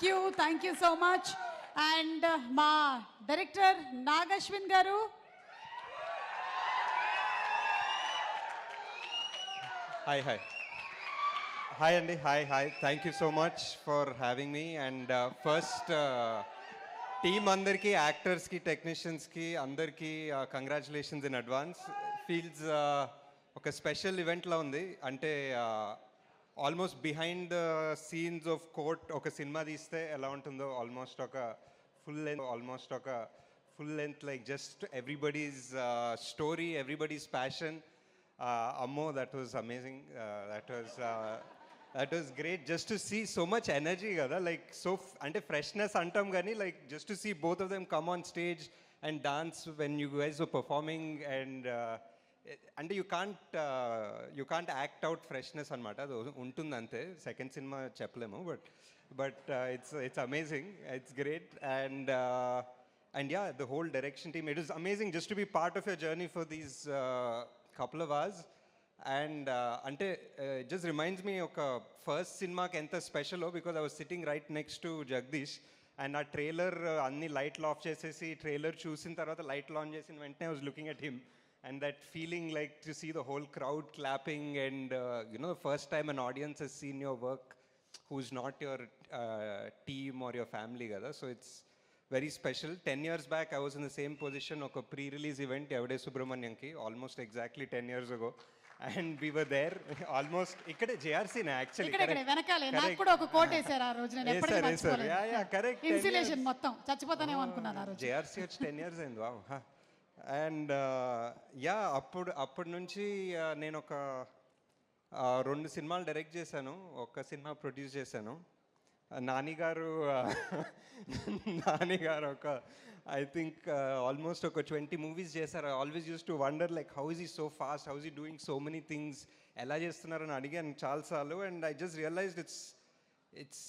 Thank you thank you so much and మా director Nag Ashwin గారు. Hi hi hi అండి hi hi thank you so much for having me and first team అందరికీ యాక్టర్స్కి టెక్నీషియన్స్కి అందరికీ congratulations in advance feels ఒక special ఈవెంట్లో ఉంది. అంటే almost behind the scenes of court ఒక సినిమా తీస్తే ఎలా ఉంటుందో ఆల్మోస్ట్ ఒక ఫుల్ లెంత్ ఆల్మోస్ట్ ఒక full length like just everybody's story everybody's passion అమ్మో that was amazing that was that was great just to see so much energy కదా like so అంటే freshness అంటాం కానీ like just to see both of them come on stage and dance when you guys performing and అంటే you can't you can't act out freshness అనమాట అది ఉంటుంది అంతే second cinema చెప్పలేము but but it's it's amazing it's great and and yeah the whole direction team it is amazing just to be part of your journey for these uh, couple of hours. And uh, ante, uh, it just ఎంత స్పెషలో because I was sitting right next to Jagadish and ఆ trailer uh, అన్ని లైట్లు of చేసేసి trailer చూసిన తర్వాత లైట్లు on చేసిన వెంటనే I was looking at him and that feeling like to see the whole crowd clapping and you know first time an audience he's seen your work who's not your uh, team or your family కదా? So it's very special ten years back I was in the same position ఒక pre release event Yevade సుబ్రహ్మణ్యంకి almost exactly ten years ago and we were there almost ఇక్కడే ఎప్పటికీ మర్చిపోలేదు. Correct JRC వచ్చి ten years అయింది. Wow and yeah uh, అప్పుడు అప్పటి నుంచి uh, నేను ఒక రెండు సినిమాలు డైరెక్ట్ చేశాను. ఒక సినిమా ప్రొడ్యూస్ చేశాను. నానిగారు నాని గారు ఒక ఐ థింక్ ఆల్మోస్ట్ ఒక ట్వంటీ మూవీస్ చేశారు. Always use to wonder like how's he so fast how's he doing so many things ఎలా చేస్తున్నారని అడిగాను చాలాసార్లు. And I just realized it's it's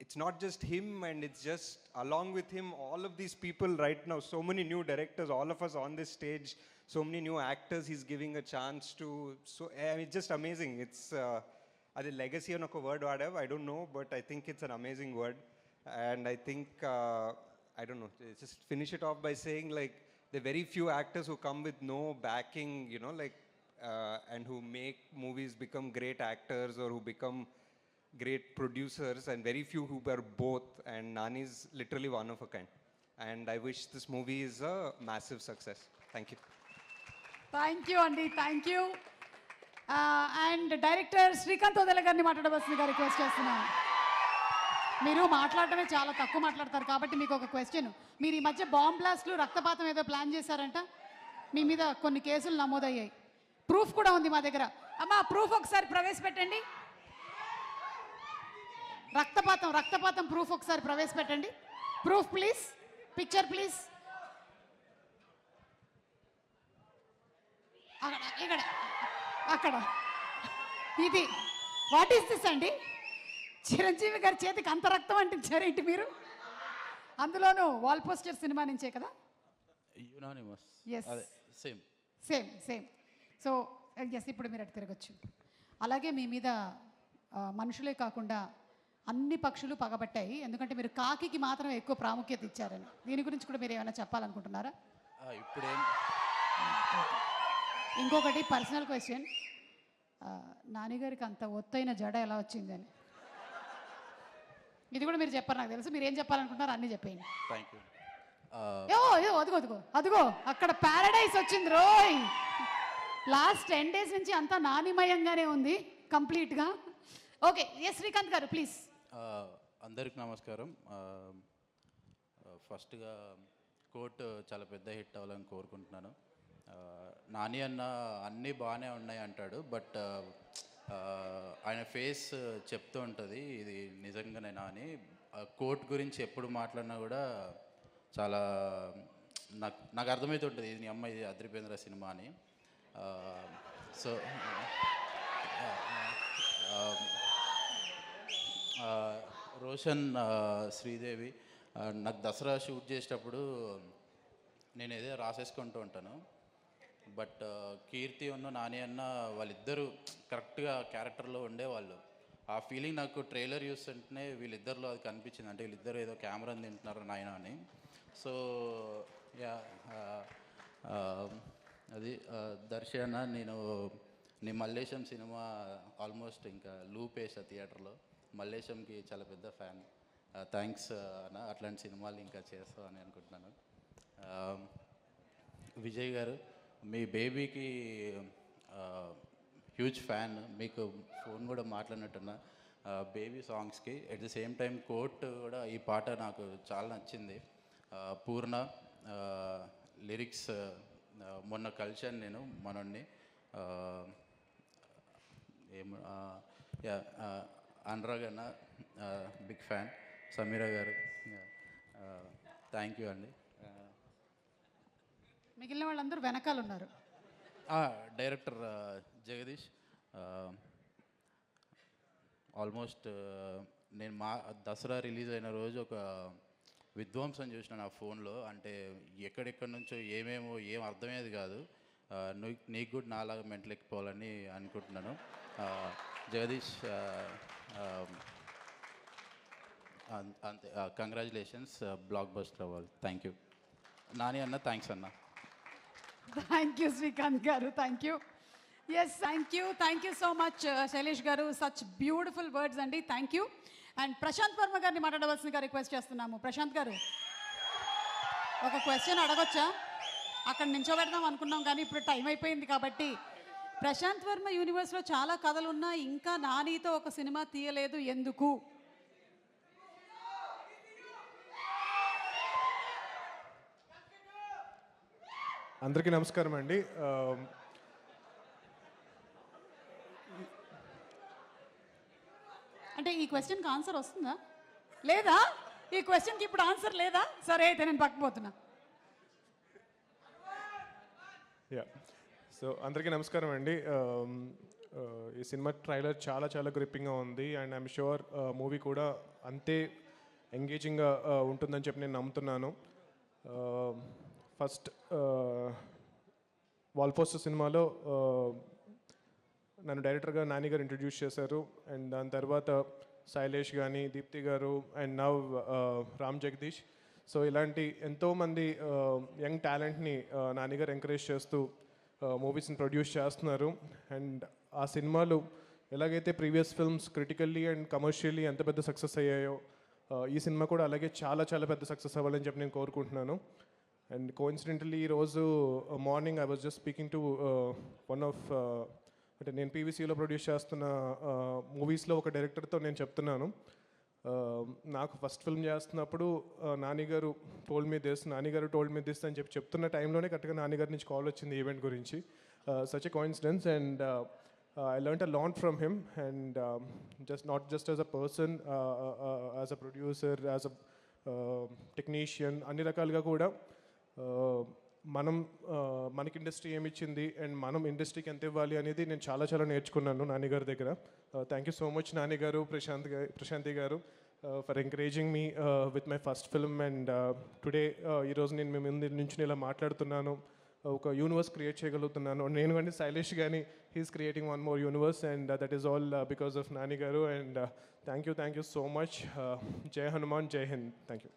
it's not just him and it's just along with him all of these people right now so many new directors all of us on this stage so many new actors he's giving a chance to so I mean, it's just amazing it's uh, అది legacy అని ఒక word వాడావు I don't know but I think it's an amazing word and I think I don't know just finish it off by saying like the very few actors who come with no backing you know like and who make movies become great actors are who become great producers and very few who were both and Nani is literally one of a kind. And I wish this movie is a massive success. Thank you. Thank you అండి thank you and director Srikanth Odela గారిని మాట్లాడవలసిందిగా request చేస్తున్నాను. మీరు మాట్లాడటమే చాలా తక్కువ మాట్లాడతారు కాబట్టి మీకు ఒక క్వశ్చన్ మీరు ఈ మధ్య బాంబ్ బ్లాస్ట్లు రక్తపాతం ఏదో ప్లాన్ చేశారంట? మీ మీద కొన్ని కేసులు నమోదయ్యాయి. ప్రూఫ్ కూడా ఉంది మా దగ్గర. అమ్మా ప్రూఫ్ ఒకసారి ప్రవేశపెట్టండి. రక్తపాతం రక్తపాతం ప్రూఫ్ ఒకసారి ప్రవేశపెట్టండి. ప్రూఫ్ ప్లీజ్ పిక్చర్ ప్లీజ్ అక్కడ ఇక్కడ అక్కడ. ఇది వాట్ ఈస్ దిస్ అండి? చిరంజీవి గారి చేతికి అంత రక్తం అంటించారేంటి మీరు? అందులోనూ వాల్ పోస్టర్ సినిమా నుంచే కదా? Same same same so yes ఇప్పుడు మీరు అటు తిరగచ్చు. అలాగే మీ మీద మనుషులే కాకుండా అన్ని పక్షులు పగబట్టాయి. ఎందుకంటే మీరు కాకికి మాత్రం ఎక్కువ ప్రాముఖ్యత ఇచ్చారని. దీని గురించి కూడా మీరు ఏమైనా చెప్పాలనుకుంటున్నారా? ఇప్పుడేం? ఇంకొకటి పర్సనల్ క్వశ్చన్ నాన్నగారికి అంత ఒత్తైన జడ ఎలా వచ్చిందని ఇది కూడా మీరు చెప్పారు నాకు తెలుసు. మీరు ఏం చెప్పాలనుకుంటున్నారు అన్నీ చెప్పేయండి. థ్యాంక్ యూ ఏ ఏ అదిగో అదిగో అదిగో అక్కడ ప్యారడైస్ వచ్చింది రోయ్. లాస్ట్ టెన్ డేస్ నుంచి అంతా నానిమయంగానే ఉంది కంప్లీట్గా ఓకే ఎస్ శ్రీకాంత్ గారు ప్లీజ్ అందరికి నమస్కారం. ఫస్ట్గా కోర్ట్ చాలా పెద్ద హిట్ అవ్వాలని కోరుకుంటున్నాను. నాని అన్న అన్నీ బాగానే ఉన్నాయి అంటాడు బట్ ఆయన ఫేస్ చెప్తూ ఉంటుంది ఇది నిజంగానే నాని. కోర్ట్ గురించి ఎప్పుడు మాట్లాడినా కూడా చాలా నాకు నాకు అర్థమవుతుంటుంది ఇది నీ అమ్మాయి ఇది అద్రిపేంద్ర సినిమా అని. సో ఆ, రోషన్ శ్రీదేవి నాకు దసరా షూట్ చేసేటప్పుడు నేను ఏదో రాసేసుకుంటూ ఉంటాను. బట్ కీర్తి ఉన్న నాని అన్న వాళ్ళిద్దరూ కరెక్ట్గా క్యారెక్టర్లో ఉండేవాళ్ళు. ఆ ఫీలింగ్ నాకు ట్రైలర్ చూస్తుంటేనే వీళ్ళిద్దరిలో అది కనిపించింది. అంటే వీళ్ళిద్దరు ఏదో కెమెరా తింటున్నారు నాయన అని. సో యా అది దర్శన నేను నీ మల్లేశం సినిమా ఆల్మోస్ట్ ఇంకా లూప్ వేసా థియేటర్లో. మల్లేశంకి చాలా పెద్ద ఫ్యాన్. థ్యాంక్స్ అన్న అట్లాంటి సినిమాలు ఇంకా చేస్తావు అని అనుకుంటున్నాను. విజయ్ గారు మీ బేబీకి హ్యూజ్ ఫ్యాన్ మీకు ఫోన్ కూడా మాట్లాడినట్టున్నా. బేబీ సాంగ్స్కి ఎట్ ది సేమ్ టైం కోట్ కూడా ఈ పాట నాకు చాలా నచ్చింది. పూర్ణ లిరిక్స్ మొన్న కలిశాను నేను మనోడిని ఆ, ఏం యా అనురాగ్ అన్న బిగ్ ఫ్యాన్. సమీరా గారు థ్యాంక్ యూ అండి. మిగిలిన వాళ్ళందరూ వెనకాల ఉన్నారు డైరెక్టర్ జగదీష్ ఆల్మోస్ట్ నేను మా దసరా రిలీజ్ అయిన రోజు ఒక విధ్వంసం చూసిన నా ఫోన్లో. అంటే ఎక్కడెక్కడి నుంచో ఏమేమో ఏం అర్థమయ్యేది కాదు. నీకు కూడా నాలాగా మెంటలెక్కిపోవాలని అనుకుంటున్నాను. జగదీష్ అంతే కంగ్రాచులేషన్స్ బ్లాక్ బస్టర్ అవ్వాలి థ్యాంక్ యూ నాని అన్న థ్యాంక్స్ అన్న thank you Srikanth garu thank you yes thank you thank you so much Shailesh garu such beautiful words అండి thank you and Prashanth Varma గారిని మాట్లాడవలసిందిగా రిక్వెస్ట్ చేస్తున్నాము. ప్రశాంత్ గారు ఒక క్వశ్చన్ అడగొచ్చా? అక్కడ నించోబెడదాం అనుకున్నాం కానీ ఇప్పుడు టైం అయిపోయింది కాబట్టి ప్రశాంత్ వర్మ యూనివర్స్లో చాలా కథలు ఉన్నా ఇంకా నానితో ఒక సినిమా తీయలేదు. ఎందుకు? అందరికీ నమస్కారం అండి. అంటే ఈ క్వశ్చన్కి ఆన్సర్ వస్తుందా? లేదా? ఈ క్వశ్చన్కి ఇప్పుడు ఆన్సర్ లేదా? సరే అయితే నేను పక్కపోతున్నా యా సో అందరికీ నమస్కారం అండి. ఈ సినిమా ట్రైలర్ చాలా చాలా గ్రిప్పింగ్గా ఉంది. అండ్ ఐఎమ్ షూర్ మూవీ కూడా అంతే ఎంగేజింగ్గా ఉంటుందని చెప్పి నేను నమ్ముతున్నాను. ఫస్ట్ వాల్పోస్ట్ సినిమాలో నన్ను డైరెక్టర్గా నాని గారు ఇంట్రడ్యూస్ చేశారు. అండ్ దాని తర్వాత శైలేష్ కానీ Deepthi garu and now Ram Jagadeesh. So ఇలాంటి ఎంతోమంది యంగ్ టాలెంట్ని నాని గారు ఎంకరేజ్ చేస్తూ మూవీస్ని ప్రొడ్యూస్ చేస్తున్నారు. అండ్ ఆ సినిమాలు ఎలాగైతే previous films critically and commercially ఎంత పెద్ద సక్సెస్ అయ్యాయో ఈ సినిమా కూడా అలాగే చాలా చాలా పెద్ద సక్సెస్ అవ్వాలని చెప్పి నేను కోరుకుంటున్నాను. అండ్ కోఇన్సిడెంటలీ ఈరోజు morning I was just speaking to one of అంటే నేను పీవీసీలో ప్రొడ్యూస్ చేస్తున్న మూవీస్లో ఒక డైరెక్టర్తో నేను చెప్తున్నాను. నాకు ఫస్ట్ ఫిల్మ్ చేస్తున్నప్పుడు నానిగారు టోల్ మీ దిస్ నానిగారు టోల్ మీ దిస్ అని చెప్పి చెప్తున్న టైంలోనే కరెక్ట్గా నానిగారి నుంచి కాల్ వచ్చింది ఈవెంట్ గురించి. Such a coincidence and I learn a lot from him and just not just as a person as a producer as a technician అన్ని రకాలుగా కూడా మనం మనకి ఇండస్ట్రీ ఏమి ఇచ్చింది అండ్ మనం ఇండస్ట్రీకి ఎంత ఇవ్వాలి అనేది నేను చాలా చాలా నేర్చుకున్నాను నాన్నగారి దగ్గర. Thank you so much Nani garu Prashanth garu Prashanthi garu for encouraging me with my first film and today ఈరోజు నేను మీ ముందు నుంచి ఇలా మాట్లాడుతున్నాను. ఒక యూనివర్స్ క్రియేట్ చేయగలుగుతున్నాను. నేను కానీ శైలేష్ కానీ he's creating one more universe and that is all because of Nani garu and thank you thank you so much Jai Hanuman Jai Hind. Thank you